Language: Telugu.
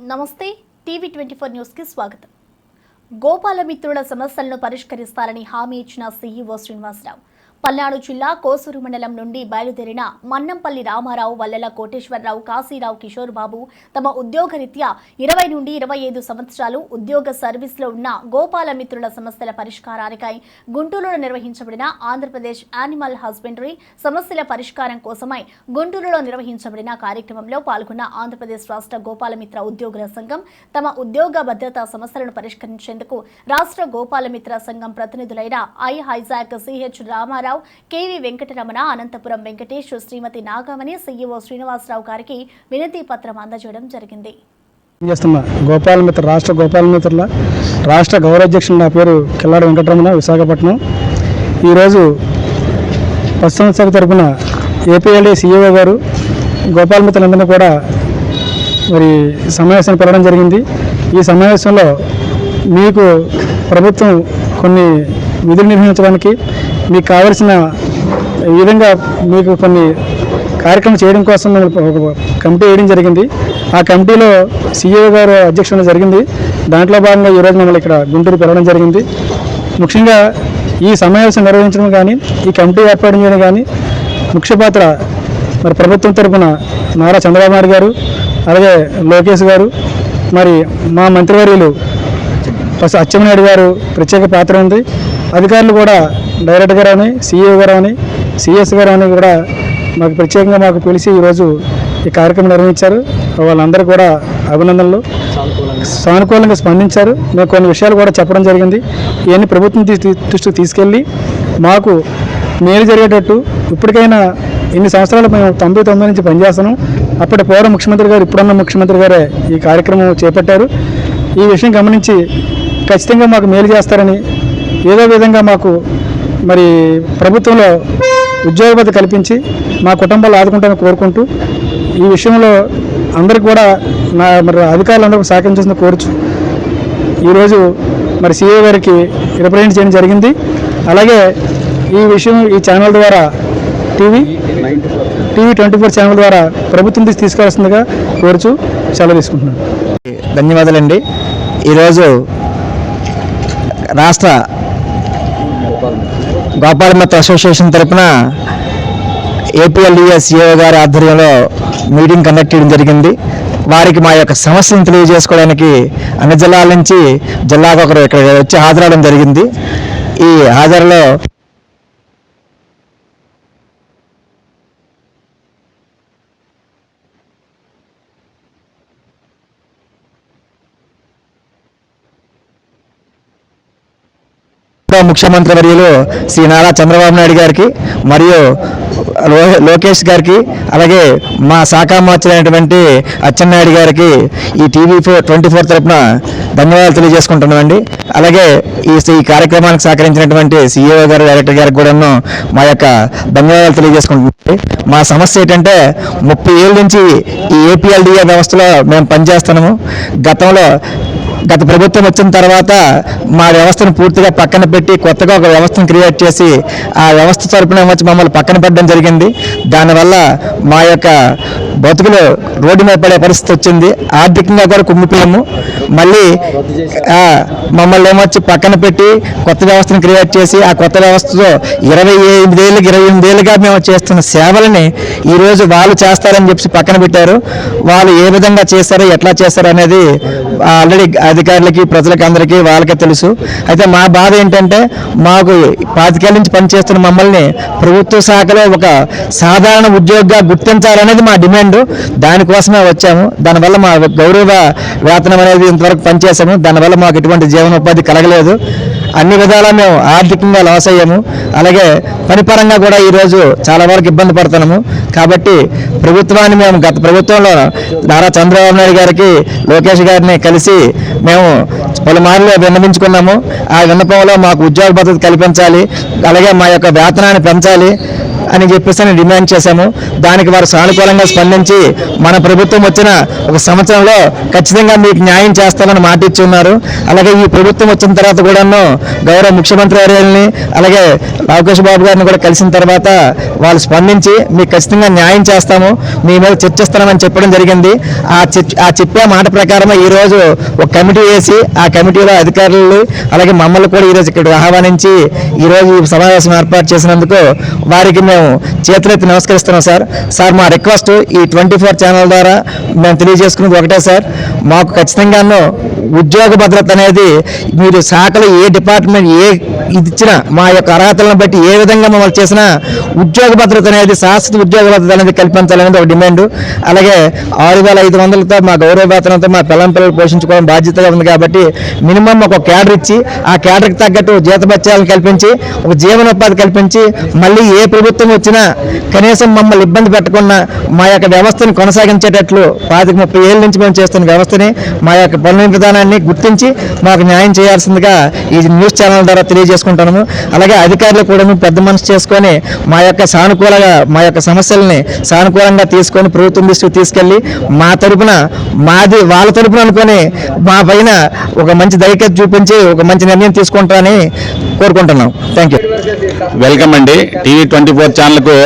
నమస్తే టీవీ ట్వంటీ ఫోర్ న్యూస్కి స్వాగతం. గోపాలమిత్రుల సమస్యలను పరిష్కరిస్తారని హామీ ఇచ్చిన సీఈఓ శ్రీనివాసరావు. పల్నాడు జిల్లా కోసూరు మండలం నుండి బయలుదేరిన మన్నంపల్లి రామారావు వల్లెల కోటేశ్వరరావు కాశీరావు కిషోర్ బాబు తమ ఉద్యోగరీత్యా ఇరవై నుండి ఇరవై ఐదు సంవత్సరాలు ఉద్యోగ సర్వీస్లో ఉన్న గోపాలమిత్రుల సమస్యల పరిష్కారానికై గుంటూరులో నిర్వహించబడిన ఆంధ్రప్రదేశ్ యానిమల్ హస్బెండరీ సమస్యల పరిష్కారం కోసమై గుంటూరులో నిర్వహించబడిన కార్యక్రమంలో పాల్గొన్న ఆంధ్రప్రదేశ్ రాష్ట్ర గోపాలమిత్ర ఉద్యోగుల సంఘం తమ ఉద్యోగ భద్రతా సమస్యలను పరిష్కరించేందుకు రాష్ట్ర గోపాలమిత్ర సంఘం ప్రతినిధులైన ఐ hijack CH Ramarao KV Venkataramana Anantapuram Venkatesh Srimathi Nagamani CEO Srinivasarao గారికి వినతి పత్రం అందజేయడం జరిగింది. గోపాల మిత్ర రాష్ట్ర గోపాలమిత్రుల రాష్ట్ర గౌరవాధ్యక్షుడు నా పేరు కిల్లాడి వెంకటరమణ విశాఖపట్నం. ఈరోజు పశ్చిమ శాఖ తరపున ఏపీఎల్డీ సీఈఓ గారు గోపాలమిత్రులందరినీ కూడా మరి సమావేశాన్ని పిలవడం జరిగింది. ఈ సమావేశంలో మీకు ప్రభుత్వం కొన్ని విధులు నిర్వహించడానికి మీకు కావలసిన ఈ విధంగా మీకు కొన్ని కార్యక్రమం చేయడం కోసం మేము ఒక కమిటీ వేయడం జరిగింది. ఆ కమిటీలో సీఏ గారు అధ్యక్షుడు జరిగింది. దాంట్లో భాగంగా ఈరోజు మమ్మల్ని ఇక్కడ గుంటూరు పిలవడం జరిగింది. ముఖ్యంగా ఈ సమావేశం నిర్వహించడం కానీ ఈ కమిటీ ఏర్పాటు చేయడం కానీ ముఖ్య పాత్ర మరి ప్రభుత్వం తరఫున నారా చంద్రబాబు నాయుడు గారు అలాగే లోకేష్ గారు మరి మా మంత్రివర్యులు అచ్చెన్నాయుడు గారు ప్రత్యేక పాత్ర ఉంది. అధికారులు కూడా డైరెక్టర్ గారు అని సీఈఓ గారు అని సిఎస్ గారు అని కూడా మాకు ప్రత్యేకంగా మాకు పిలిచి ఈరోజు ఈ కార్యక్రమం నిర్వహించారు. వాళ్ళందరూ కూడా అభినందనలు. సానుకూలంగా స్పందించారు. మేము కొన్ని విషయాలు కూడా చెప్పడం జరిగింది. ఇవన్నీ ప్రభుత్వం దృష్టికి తీసుకెళ్ళి మాకు మేలు జరిగేటట్టు ఇప్పటికైనా ఇన్ని సంవత్సరాలు మేము తొంభై తొమ్మిది నుంచి పనిచేస్తున్నాం. అప్పటి పూర్వ ముఖ్యమంత్రి గారు ఇప్పుడున్న ముఖ్యమంత్రి గారే ఈ కార్యక్రమం చేపట్టారు. ఈ విషయం గమనించి ఖచ్చితంగా మాకు మేలు చేస్తారని ఏదో విధంగా మాకు మరి ప్రభుత్వంలో ఉద్యోగపతి కల్పించి మా కుటుంబాలు ఆదుకుంటామని కోరుకుంటూ ఈ విషయంలో అందరికి కూడా నా మరి అధికారులందరూ సహకరించాల్సింది కోరుచు. ఈరోజు మరి సిఏ గారికి రిప్రజెంట్ చేయడం జరిగింది. అలాగే ఈ విషయం ఈ ఛానల్ ద్వారా TV TV twenty four channel ద్వారా ప్రభుత్వం తీసి తీసుకురావాల్సిందిగా కోరుచు సెలవు తీసుకుంటున్నాను. ధన్యవాదాలండి. ఈరోజు రాష్ట్ర గోపాలమిత్ర అసోసియేషన్ తరపున ఏపీఎల్ఈఎస్ఏ గారి ఆధ్వర్యంలో మీటింగ్ కండక్ట్ చేయడం జరిగింది. వారికి మా యొక్క సమస్యను తెలియజేసుకోవడానికి అన్ని జిల్లాల నుంచి జిల్లాకు ఒకరు ఇక్కడ వచ్చి హాజరవడం జరిగింది. ఈ హాజరులో ఉప ముఖ్యమంత్రి వర్యులు శ్రీ నారా చంద్రబాబు నాయుడు గారికి మరియు లోకేష్ గారికి అలాగే మా శాఖ మార్చులైనటువంటి అచ్చెన్నాయుడు గారికి ఈ టీవీ ఫోర్ ట్వంటీ ఫోర్ తరపున ధన్యవాదాలు తెలియజేసుకుంటున్నామండి. అలాగే ఈ ఈ కార్యక్రమానికి సహకరించినటువంటి సీఈఓ గారు డైరెక్టర్ గారికి కూడాను మా యొక్క ధన్యవాదాలు తెలియజేసుకుంటున్నాం మా సమస్య ఏంటంటే ముప్పై ఏళ్ళ నుంచి ఈ ఏపీఎల్డిఏ వ్యవస్థలో మేము పనిచేస్తున్నాము. గతంలో గత ప్రభుత్వం వచ్చిన తర్వాత మా వ్యవస్థను పూర్తిగా పక్కన పెట్టి కొత్తగా ఒక వ్యవస్థను క్రియేట్ చేసి ఆ వ్యవస్థ తరపున వచ్చి మమ్మల్ని పక్కన పెట్టడం జరిగింది. దానివల్ల మా యొక్క బతుకులో రోడ్డు మీద పడే పరిస్థితి వచ్చింది. ఆర్థికంగా కూడా కుమ్మిపోయాము. మళ్ళీ మమ్మల్ని ఏమొచ్చి పక్కన పెట్టి కొత్త వ్యవస్థను క్రియేట్ చేసి ఆ కొత్త వ్యవస్థతో ఇరవై ఎనిమిదేళ్ళకి ఇరవై ఎనిమిదేళ్ళుగా మేము చేస్తున్న సేవలని ఈరోజు వాళ్ళు చేస్తారని చెప్పి పక్కన పెట్టారు. వాళ్ళు ఏ విధంగా చేస్తారో ఎట్లా చేస్తారో అనేది ఆల్రెడీ అధికారులకి ప్రజలకి అందరికీ వాళ్ళకే తెలుసు. అయితే మా బాధ ఏంటంటే మాకు పాతికేళ్ళ నుంచి పనిచేస్తున్న మమ్మల్ని ప్రభుత్వ శాఖలో ఒక సాధారణ ఉద్యోగిగా గుర్తించాలనేది మా డిమాండ్ దానికోసమే వచ్చాము. దానివల్ల మా గౌరవ వేతనం అనేది ఇంతవరకు పనిచేసాము దానివల్ల మాకు ఎటువంటి జీవనోపాధి కలగలేదు. అన్ని విధాలా మేము ఆర్థికంగా లాస్ అయ్యాము. అలాగే పనిపరంగా కూడా ఈరోజు చాలా వరకు ఇబ్బంది పడుతున్నాము. కాబట్టి ప్రభుత్వాన్ని మేము గత ప్రభుత్వంలో నారా చంద్రబాబు నాయుడు గారికి లోకేష్ గారిని కలిసి మేము పలుమార్లు విన్నవించుకున్నాము. ఆ విన్నపంలో మాకు ఉద్యోగ భద్రత కల్పించాలి. అలాగే మా యొక్క వేతనాన్ని పెంచాలి. అని చెప్పేసి అని డిమాండ్ చేశాము. దానికి వారు సానుకూలంగా స్పందించి మన ప్రభుత్వం వచ్చిన ఒక సంవత్సరంలో ఖచ్చితంగా మీకు న్యాయం చేస్తామని మాట ఇచ్చి ఉన్నారు. అలాగే ఈ ప్రభుత్వం వచ్చిన తర్వాత కూడాను గౌరవ ముఖ్యమంత్రి వర్యుల్ని అలాగే లోకేష్ బాబు గారిని కూడా కలిసిన తర్వాత వాళ్ళు స్పందించి మీకు ఖచ్చితంగా న్యాయం చేస్తాము. మీ మీద చర్చిస్తామని చెప్పడం జరిగింది. ఆ ఆ చెప్పే మాట ప్రకారం ఈరోజు ఒక కమిటీ వేసి ఆ కమిటీలో అధికారులు అలాగే మమ్మల్ని కూడా ఈరోజు ఇక్కడ ఆహ్వానించి ఈ రోజు ఈ సమావేశం ఏర్పాటు చేసినందుకు వారికి మేము చేతులెత్తి నమస్కరిస్తున్నాం సార్. సార్ మా రిక్వెస్ట్ ఈ ట్వంటీ ఫోర్ ఛానల్ ద్వారా మేము తెలియజేసుకున్నది ఒకటే సార్. మాకు ఖచ్చితంగానూ ఉద్యోగ భద్రత అనేది మీరు శాఖలో ఏ డిపార్ట్మెంట్ ఏ ఇది ఇచ్చినా మా యొక్క అర్హతలను బట్టి ఏ విధంగా మమ్మల్ని చేసినా ఉద్యోగ భద్రత అనేది శాశ్వత ఉద్యోగ భద్రత అనేది కల్పించాలనేది ఒక డిమాండ్. అలాగే ఆరు వేల ఐదు వందలతో మా గౌరవ వేతనంతో మా పిల్లల పిల్లలు పోషించుకోవడం బాధ్యతగా ఉంది కాబట్టి మినిమం ఒక క్యాడర్ ఇచ్చి ఆ క్యాడర్కి తగ్గట్టు జీతభత్యాలను కల్పించి ఒక జీవనోపాధి కల్పించి మళ్ళీ ఏ ప్రభుత్వం వచ్చినా కనీసం మమ్మల్ని ఇబ్బంది పెట్టకుండా మా యొక్క వ్యవస్థను కొనసాగించేటట్లు పాతిక ముప్పై ఏళ్ళ నుంచి మేము చేస్తున్న వ్యవస్థని మా యొక్క పనుల విధానాన్ని గుర్తించి మాకు న్యాయం చేయాల్సిందిగా ఈ న్యూస్ ఛానల్ ద్వారా తెలియజేసుకుంటున్నాము. అలాగే అధికారులు కూడా పెద్ద మనసు చేసుకొని మా యొక్క సానుకూలంగా మా యొక్క సమస్యల్ని సానుకూలంగా తీసుకొని ప్రభుత్వం దృష్టికి తీసుకెళ్ళి మా తరపున మాది వాళ్ళ తరపున అనుకొని మా పైన ఒక మంచి దైకత చూపించి ఒక మంచి నిర్ణయం తీసుకుంటారని కోరుకుంటున్నాం. థ్యాంక్ యూ వెల్కమ్ అండి. టీవీ ట్వంటీ ఫోర్ ఛానల్కు